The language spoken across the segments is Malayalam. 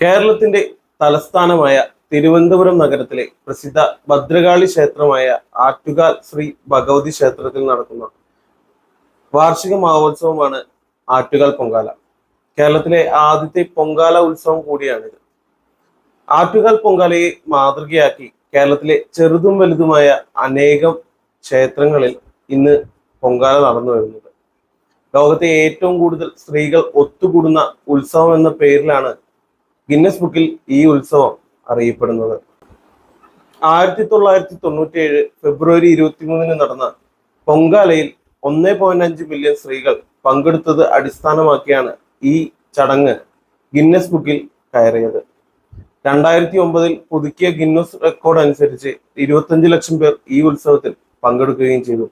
കേരളത്തിന്റെ തലസ്ഥാനമായ തിരുവനന്തപുരം നഗരത്തിലെ പ്രസിദ്ധ ഭദ്രകാളി ക്ഷേത്രമായ ആറ്റുകാൽ ശ്രീ ഭഗവതി ക്ഷേത്രത്തിൽ നടക്കുന്ന വാർഷിക മഹോത്സവമാണ് ആറ്റുകാൽ പൊങ്കാല. കേരളത്തിലെ ആദ്യത്തെ പൊങ്കാല ഉത്സവം കൂടിയാണിത്. ആറ്റുകാൽ പൊങ്കാലയെ മാതൃകയാക്കി കേരളത്തിലെ ചെറുതും വലുതുമായ അനേകം ക്ഷേത്രങ്ങളിൽ ഇന്ന് പൊങ്കാല നടന്നു വരുന്നത്. ലോകത്തെ ഏറ്റവും കൂടുതൽ സ്ത്രീകൾ ഒത്തുകൂടുന്ന ഉത്സവം എന്ന പേരിലാണ് ഗിന്നസ് ബുക്കിൽ ഈ ഉത്സവം അറിയപ്പെടുന്നത്. ആയിരത്തി തൊള്ളായിരത്തി തൊണ്ണൂറ്റി ഏഴ് ഫെബ്രുവരി ഇരുപത്തിമൂന്നിന് നടന്ന പൊങ്കാലയിൽ ഒന്നേ പോയിന്റ് അഞ്ച് മില്യൺ സ്ത്രീകൾ പങ്കെടുത്തത് അടിസ്ഥാനമാക്കിയാണ് ഈ ചടങ്ങ് ഗിന്നസ് ബുക്കിൽ കയറിയത്. രണ്ടായിരത്തി ഒമ്പതിൽ പുതുക്കിയ ഗിന്നസ് റെക്കോർഡ് അനുസരിച്ച് ഇരുപത്തഞ്ച് ലക്ഷം പേർ ഈ ഉത്സവത്തിൽ പങ്കെടുക്കുകയും ചെയ്തു.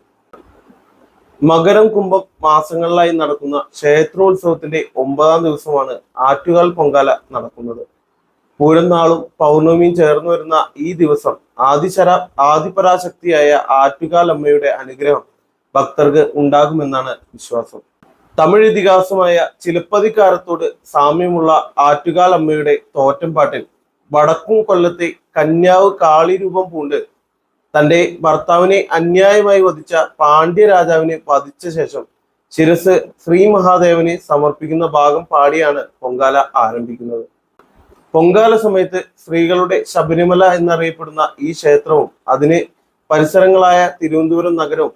മകരം കുംഭം മാസങ്ങളിലായി നടക്കുന്ന ക്ഷേത്രോത്സവത്തിന്റെ ഒമ്പതാം ദിവസമാണ് ആറ്റുകാൽ പൊങ്കാല നടക്കുന്നത്. പൂരം നാളും പൗർണമിയും ചേർന്ന് വരുന്ന ഈ ദിവസം ആദിശര ആദിപരാശക്തിയായ ആറ്റുകാൽ അമ്മയുടെ അനുഗ്രഹം ഭക്തർക്ക് ഉണ്ടാകുമെന്നാണ് വിശ്വാസം. തമിഴ് ഇതിഹാസമായ ചിലപ്പതിക്കാരത്തോട് സാമ്യമുള്ള ആറ്റുകാൽ അമ്മയുടെ തോറ്റംപാട്ടിൽ വടക്കും കൊല്ലത്തെ കന്യാവ് കാളി രൂപം പൂണ്ട് തന്റെ ഭർത്താവിനെ അന്യായമായി വധിച്ച പാണ്ഡ്യ രാജാവിനെ വധിച്ച ശേഷം ശിരസ് ശ്രീ മഹാദേവനെ സമർപ്പിക്കുന്ന ഭാഗം പാടിയാണ് പൊങ്കാല ആരംഭിക്കുന്നത്. പൊങ്കാല സമയത്ത് സ്ത്രീകളുടെ ശബരിമല എന്നറിയപ്പെടുന്ന ഈ ക്ഷേത്രവും അതിന് പരിസരങ്ങളായ തിരുവനന്തപുരം നഗരവും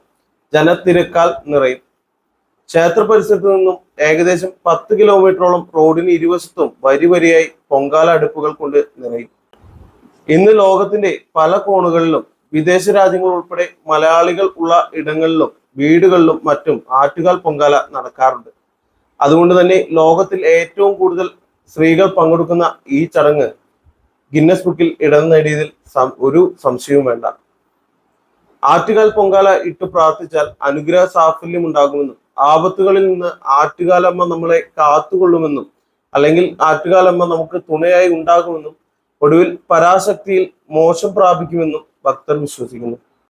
ജനത്തിരക്കാൽ നിറയും. ക്ഷേത്ര പരിസരത്ത് നിന്നും ഏകദേശം പത്ത് കിലോമീറ്ററോളം റോഡിന് ഇരുവശത്തും വരി വരിയായി പൊങ്കാല അടുപ്പുകൾ കൊണ്ട് നിറയും. ഇന്ന് ലോകത്തിന്റെ പല കോണുകളിലും വിദേശ രാജ്യങ്ങൾ ഉൾപ്പെടെ മലയാളികൾ ഉള്ള ഇടങ്ങളിലും വീടുകളിലും മറ്റും ആറ്റുകാൽ പൊങ്കാല നടക്കാറുണ്ട്. അതുകൊണ്ട് തന്നെ ലോകത്തിൽ ഏറ്റവും കൂടുതൽ സ്ത്രീകൾ പങ്കെടുക്കുന്ന ഈ ചടങ്ങ് ഗിന്നസ് ബുക്കിൽ ഇടം നേടിയതിൽ ഒരു സംശയവും വേണ്ട. ആറ്റുകാൽ പൊങ്കാല ഇട്ട് പ്രാർത്ഥിച്ചാൽ അനുഗ്രഹ സാഫല്യം ഉണ്ടാകുമെന്നും ആപത്തുകളിൽ നിന്ന് ആറ്റുകാലമ്മ നമ്മളെ കാത്തുകൊള്ളുമെന്നും അല്ലെങ്കിൽ ആറ്റുകാലമ്മ നമുക്ക് തുണയായി ഉണ്ടാകുമെന്നും ഒടുവിൽ പരാശക്തിയിൽ മോശം പ്രാപിക്കുമെന്നും ഭക്തർ വിശ്വസിക്കുന്നു.